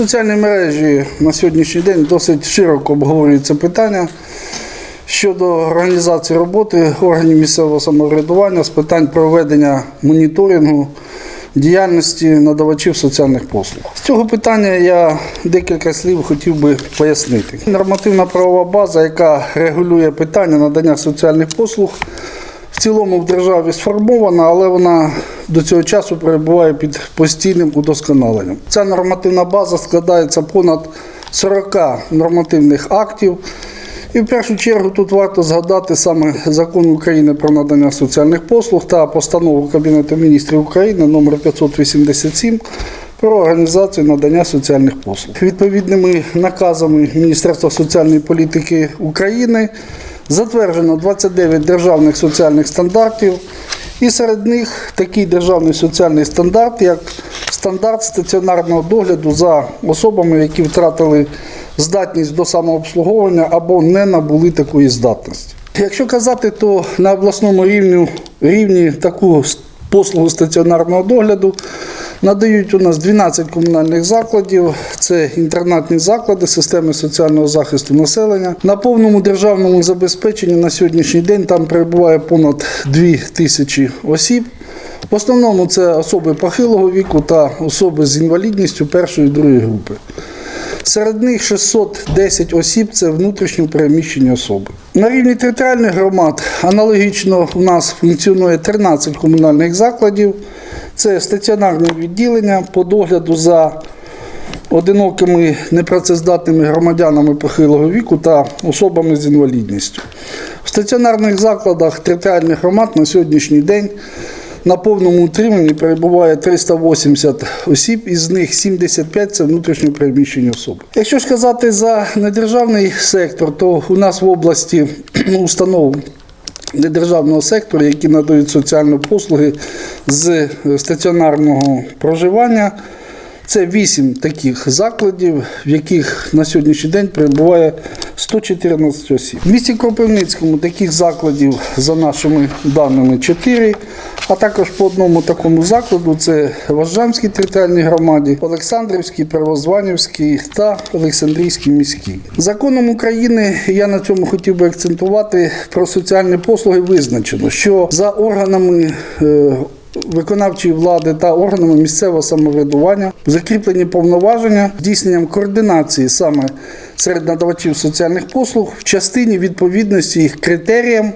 соціальній мережі на сьогоднішній день досить широко обговорюється питання щодо організації роботи органів місцевого самоврядування з питань проведення моніторингу діяльності надавачів соціальних послуг. З цього питання я декілька слів хотів би пояснити. Нормативна правова база, яка регулює питання надання соціальних послуг, цілому в державі сформована, але вона до цього часу перебуває під постійним удосконаленням. Ця нормативна база складається понад 40 нормативних актів. І в першу чергу тут варто згадати саме закон України про надання соціальних послуг та постанову Кабінету міністрів України номер 587 про організацію надання соціальних послуг. Відповідними наказами Міністерства соціальної політики України затверджено 29 державних соціальних стандартів, і серед них такий державний соціальний стандарт, як стандарт стаціонарного догляду за особами, які втратили здатність до самообслуговування або не набули такої здатності. Якщо казати, то на обласному рівні, рівні таку послугу стаціонарного догляду надають у нас 12 комунальних закладів. Це інтернатні заклади системи соціального захисту населення. На повному державному забезпеченні на сьогоднішній день там перебуває понад 2 тисячі осіб. В основному це особи похилого віку та особи з інвалідністю першої і другої групи. Серед них 610 осіб це внутрішньо переміщені особи. На рівні територіальних громад аналогічно у нас функціонує 13 комунальних закладів. Це стаціонарне відділення по догляду за одинокими непрацездатними громадянами похилого віку та особами з інвалідністю. В стаціонарних закладах територіальних громад на сьогоднішній день на повному утриманні перебуває 380 осіб, із них 75 це внутрішньо переміщені особи. Якщо ж казати за недержавний сектор, то у нас в області установ недержавного сектору, які надають соціальні послуги з е, стаціонарного проживання. Це вісім таких закладів, в яких на сьогоднішній день перебуває 114 осіб. В місті Кропивницькому таких закладів, за нашими даними, 4, а також по одному такому закладу це Важжамській територіальній громаді, Олександрівській, Первозванівській та Олександрійській міській. Законом України я на цьому хотів би акцентувати про соціальні послуги визначено, що за органами е, виконавчої влади та органами місцевого самоврядування закріплені повноваження здійсненням координації саме серед надавачів соціальних послуг в частині відповідності їх критеріям,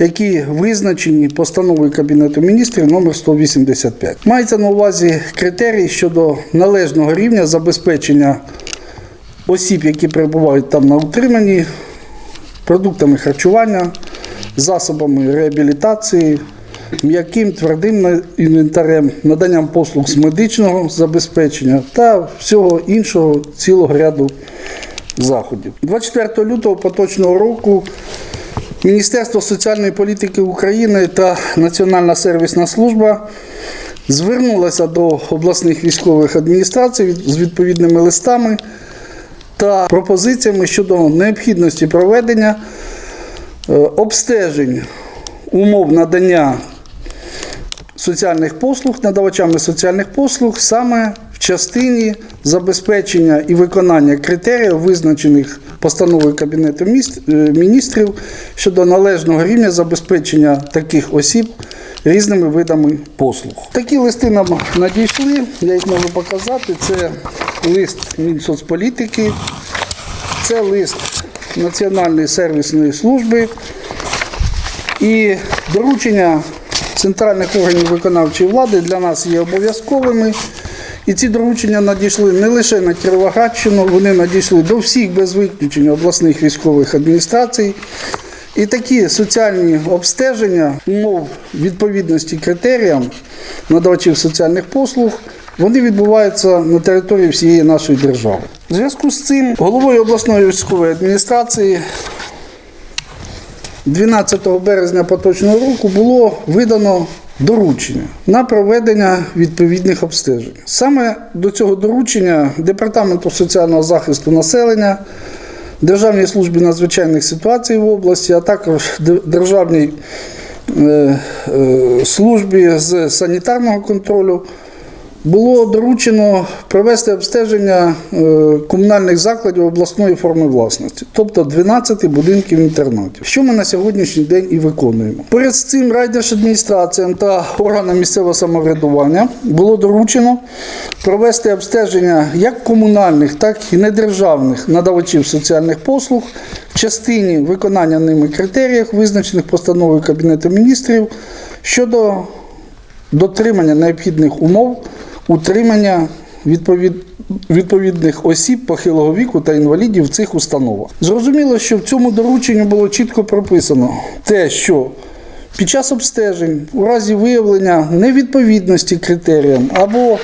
які визначені постановою Кабінету міністрів номер 185. Мається на увазі критерії щодо належного рівня забезпечення осіб, які перебувають там на утриманні, продуктами харчування, засобами реабілітації, м'яким твердим інвентарем, наданням послуг з медичного забезпечення та всього іншого цілого ряду заходів. 24 лютого поточного року Міністерство соціальної політики України та Національна сервісна служба звернулося до обласних військових адміністрацій з відповідними листами та пропозиціями щодо необхідності проведення е, обстежень умов надання соціальних послуг, надавачами соціальних послуг саме частині забезпечення і виконання критеріїв, визначених постановою Кабінету е, міністрів щодо належного рівня забезпечення таких осіб різними видами послуг. Такі листи нам надійшли, я їх можу показати. Це лист Мінсоцполітики, це лист Національної сервісної служби. І доручення центральних органів виконавчої влади для нас є обов'язковими. І ці доручення надійшли не лише на Кіровоградщину, вони надійшли до всіх без виключення обласних військових адміністрацій. І такі соціальні обстеження умов відповідності критеріям надавачів соціальних послуг вони відбуваються на території всієї нашої держави. В зв'язку з цим головою обласної військової адміністрації 12 березня поточного року було видано доручення на проведення відповідних обстежень. Саме до цього доручення Департаменту соціального захисту населення, Державній службі надзвичайних ситуацій в області, а також Державній е, е, службі з санітарного контролю було доручено провести обстеження е, комунальних закладів обласної форми власності, тобто 12 будинків інтернатів, що ми на сьогоднішній день і виконуємо. Поряд з цим райдержадміністраціям та органам місцевого самоврядування було доручено провести обстеження як комунальних, так і недержавних надавачів соціальних послуг в частині виконання ними критеріїв, визначених постановою Кабінету міністрів щодо дотримання необхідних умов, утримання відповід... відповідних осіб похилого віку та інвалідів в цих установах. Зрозуміло, що в цьому дорученні було чітко прописано те, що під час обстежень, у разі виявлення невідповідності критеріям або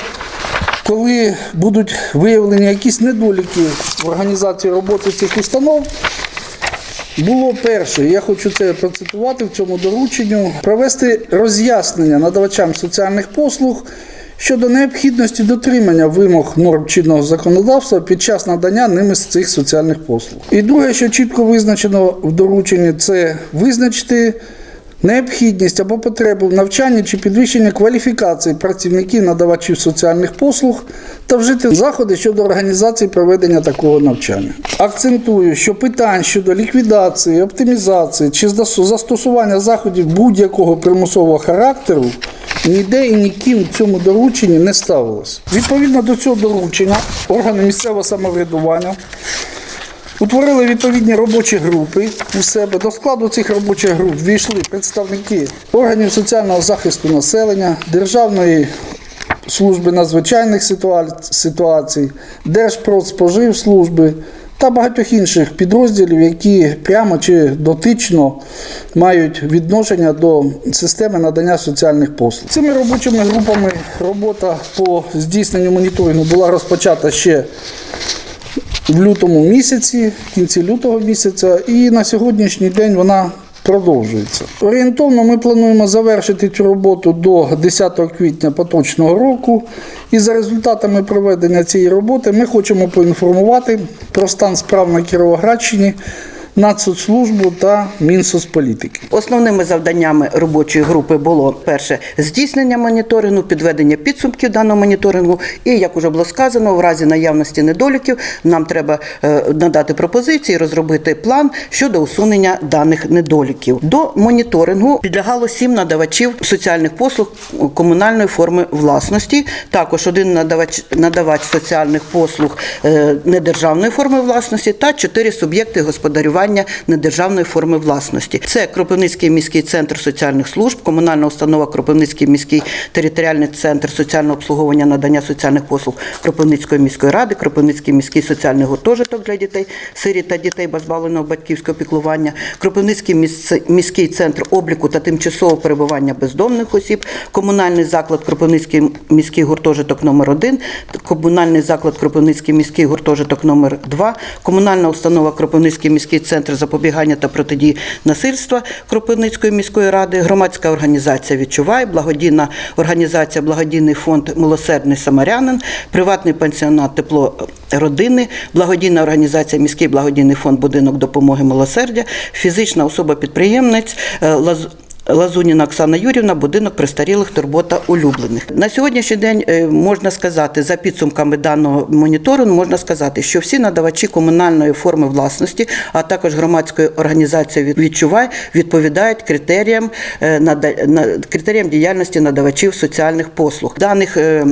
коли будуть виявлені якісь недоліки в організації роботи цих установ, було перше, я хочу це процитувати в цьому дорученню, провести роз'яснення надавачам соціальних послуг щодо необхідності дотримання вимог норм чинного законодавства під час надання ними з цих соціальних послуг. І друге, що чітко визначено в дорученні, це визначити необхідність або потребу в навчанні чи підвищенні кваліфікації працівників надавачів соціальних послуг та вжити заходи щодо організації проведення такого навчання. Акцентую, що питань щодо ліквідації, оптимізації чи застосування заходів будь-якого примусового характеру ніде і ніким в цьому дорученні не ставилось. Відповідно до цього доручення органи місцевого самоврядування Утворили відповідні робочі групи у себе. До складу цих робочих груп війшли представники органів соціального захисту населення, Державної служби надзвичайних ситуацій, Держпродспоживслужби та багатьох інших підрозділів, які прямо чи дотично мають відношення до системи надання соціальних послуг. Цими робочими групами робота по здійсненню моніторингу була розпочата ще в лютому місяці, в кінці лютого місяця, і на сьогоднішній день вона продовжується. Орієнтовно ми плануємо завершити цю роботу до 10 квітня поточного року. І за результатами проведення цієї роботи ми хочемо поінформувати про стан справ на Кіровоградщині, Нацсоцслужбу та Мінсоцполітики. Основними завданнями робочої групи було перше здійснення моніторингу, підведення підсумків даного моніторингу. І як уже було сказано, в разі наявності недоліків нам треба е, надати пропозиції, розробити план щодо усунення даних недоліків. До моніторингу підлягало сім надавачів соціальних послуг комунальної форми власності. Також один надавач надавач соціальних послуг е, недержавної форми власності та чотири суб'єкти господарювання недержавної форми власності. Це Кропивницький міський центр соціальних служб, комунальна установа Кропивницький міський територіальний центр соціального обслуговування надання соціальних послуг Кропивницької міської ради, Кропивницький міський соціальний гуртожиток для дітей, сиріт та дітей позбавленого батьківського піклування, Кропивницький міський центр обліку та тимчасового перебування бездомних осіб, комунальний заклад Кропивницький міський гуртожиток номер 1 комунальний заклад Кропивницький міський гуртожиток номер 2 комунальна установа Кропивницький міський центр запобігання та протидії насильства Кропивницької міської ради, громадська організація Відчувай, благодійна організація Благодійний фонд Милосердний Самарянин, приватний пансіонат Тепло родини, благодійна організація Міський благодійний фонд Будинок допомоги милосердя, фізична особа-підприємець е, Лаз- Лазуніна Оксана Юрівна, будинок престарілих турбота улюблених. На сьогоднішній день е, можна сказати, за підсумками даного моніторингу, можна сказати, що всі надавачі комунальної форми власності, а також громадської організації «Від- «Відчувай» відповідають критеріям, е, критеріям діяльності надавачів соціальних послуг. Даних е,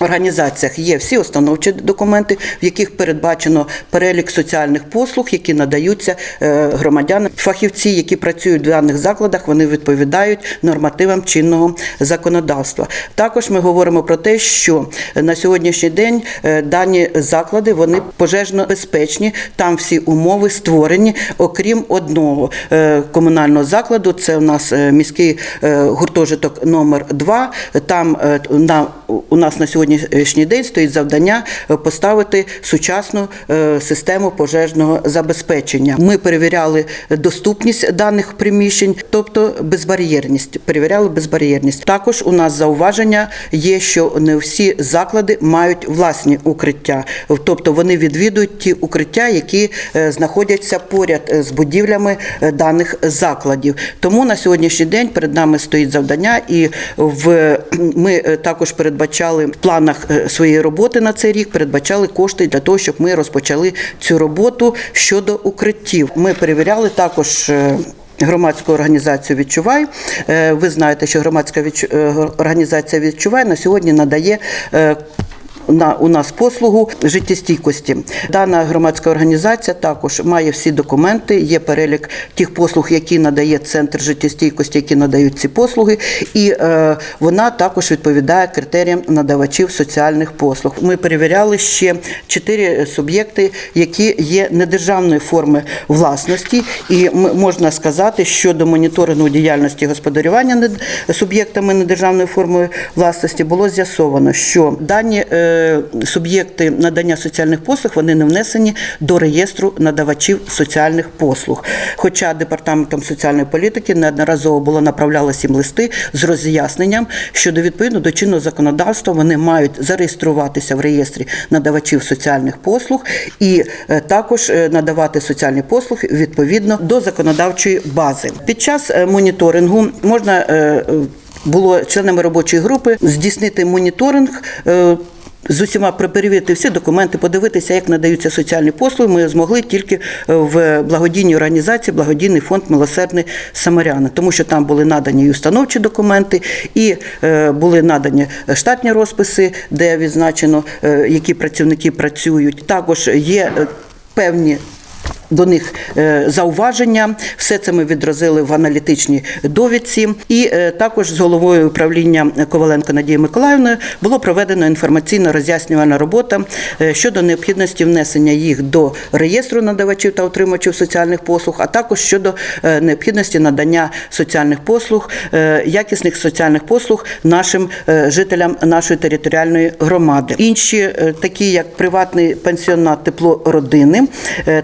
організаціях є всі установчі документи, в яких передбачено перелік соціальних послуг, які надаються е, громадянам. Фахівці, які працюють в даних закладах, вони відповідають нормативам чинного законодавства. Також ми говоримо про те, що на сьогоднішній день е, дані заклади вони пожежно безпечні. Там всі умови створені, окрім одного е, комунального закладу. Це у нас міський гуртожиток номер 2 Там на у нас на сьогоднішній день стоїть завдання е, поставити сучасну е, систему пожежного забезпечення. Ми перевіряли доступність даних приміщень, тобто безбар'єрність. Перевіряли безбар'єрність. Також у нас зауваження є, що не всі заклади мають власні укриття, тобто вони відвідують ті укриття, які е, знаходяться поряд з будівлями даних закладів. Тому на сьогоднішній день перед нами стоїть завдання, і в ми також передбачили передбачали в планах е, своєї роботи на цей рік, передбачали кошти для того, щоб ми розпочали цю роботу щодо укриттів. Ми перевіряли також. е, Громадську організацію Відчувай. Е, Ви знаєте, що громадська організація Відчувай на сьогодні надає на у нас послугу життєстійкості. Дана громадська організація також має всі документи. Є перелік тих послуг, які надає центр життєстійкості, які надають ці послуги, і е, вона також відповідає критеріям надавачів соціальних послуг. Ми перевіряли ще чотири суб'єкти, які є недержавної форми власності, і можна сказати, що до моніторингу діяльності господарювання суб'єктами недержавної форми власності було з'ясовано, що дані е, суб'єкти надання соціальних послуг вони не внесені до реєстру надавачів соціальних послуг. Хоча департаментом соціальної політики неодноразово було направлялися їм листи з роз'ясненням, що до відповідно до чинного законодавства вони мають зареєструватися в реєстрі надавачів соціальних послуг і е, також е, надавати соціальні послуги відповідно до законодавчої бази. Під час е, моніторингу можна е, е, було членами робочої групи здійснити моніторинг. З усіма перевірити всі документи, подивитися, як надаються соціальні послуги. Ми змогли тільки е, в благодійній організації, благодійний фонд Милосердний Самаряни, тому що там були надані і установчі документи, і е, були надані штатні розписи, де відзначено, е, які працівники працюють. Також є певні. До них е, зауваження, все це ми відразили в аналітичній довідці. І е, також з головою управління Коваленко Надією Миколаївною було проведено інформаційно роз'яснювальна робота е, щодо необхідності внесення їх до реєстру надавачів та отримувачів соціальних послуг, а також щодо необхідності надання соціальних послуг, якісних соціальних послуг нашим жителям нашої територіальної громади. Інші такі, як приватний пенсіонат тепло родини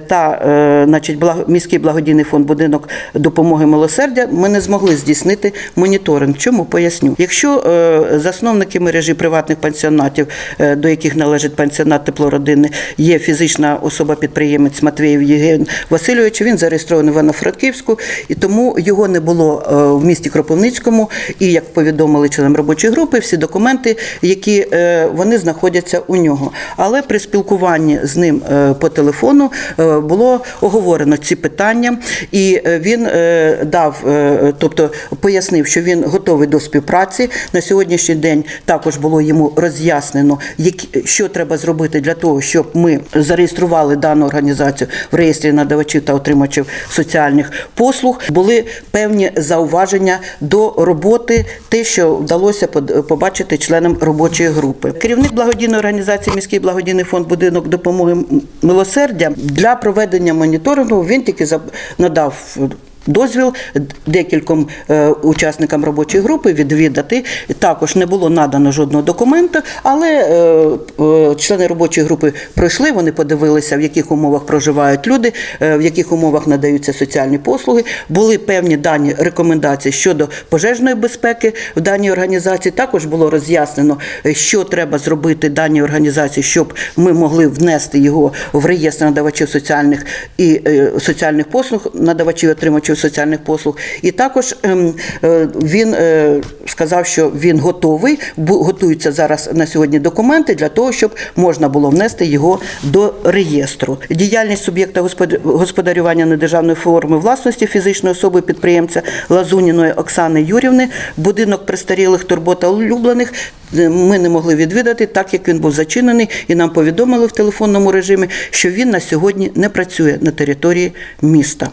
та значить, благ- міський благодійний фонд будинок допомоги милосердя, ми не змогли здійснити моніторинг. Чому поясню? Якщо е, засновники мережі приватних пенсіонатів, е, до яких належить пенсіонат тепло родини, є фізична особа-підприємець Матвієв Євген Васильович, він зареєстрований в Івано-Франківську, і тому його не було е, в місті Кропивницькому. І як повідомили членам робочої групи, всі документи, які е, вони знаходяться у нього. Але при спілкуванні з ним е, по телефону е, було оговорено ці питання, і е, він е, дав, е, тобто пояснив, що він готовий до співпраці. На сьогоднішній день також було йому роз'яснено, що треба зробити для того, щоб ми зареєстрували дану організацію в реєстрі надавачів та отримачів соціальних послуг. Були певні зауваження до роботи, те, що вдалося побачити членам робочої групи. Керівник благодійної організації міський благодійний фонд будинок допомоги милосердя для проведення моніторингу він тільки надав. Дозвіл декільком е, учасникам робочої групи відвідати. Також не було надано жодного документа, але е, е, члени робочої групи пройшли, вони подивилися, в яких умовах проживають люди, в яких умовах надаються соціальні послуги. Були певні дані рекомендації щодо пожежної безпеки в даній організації. Також було роз'яснено, що треба зробити даній організації, щоб ми могли внести його в реєстр надавачів соціальних і соціальних послуг, надавачів і отримачів соціальних послуг. І також ем, е, він е, сказав, що він готовий, готуються зараз на сьогодні документи для того, щоб можна було внести його до реєстру. Діяльність суб'єкта господ- господарювання недержавної форми власності фізичної особи підприємця Лазуніної Оксани Юрівни, будинок престарілих турбота улюблених. е, Ми не могли відвідати, так як він був зачинений, і нам повідомили в телефонному режимі, що він на сьогодні не працює на території міста.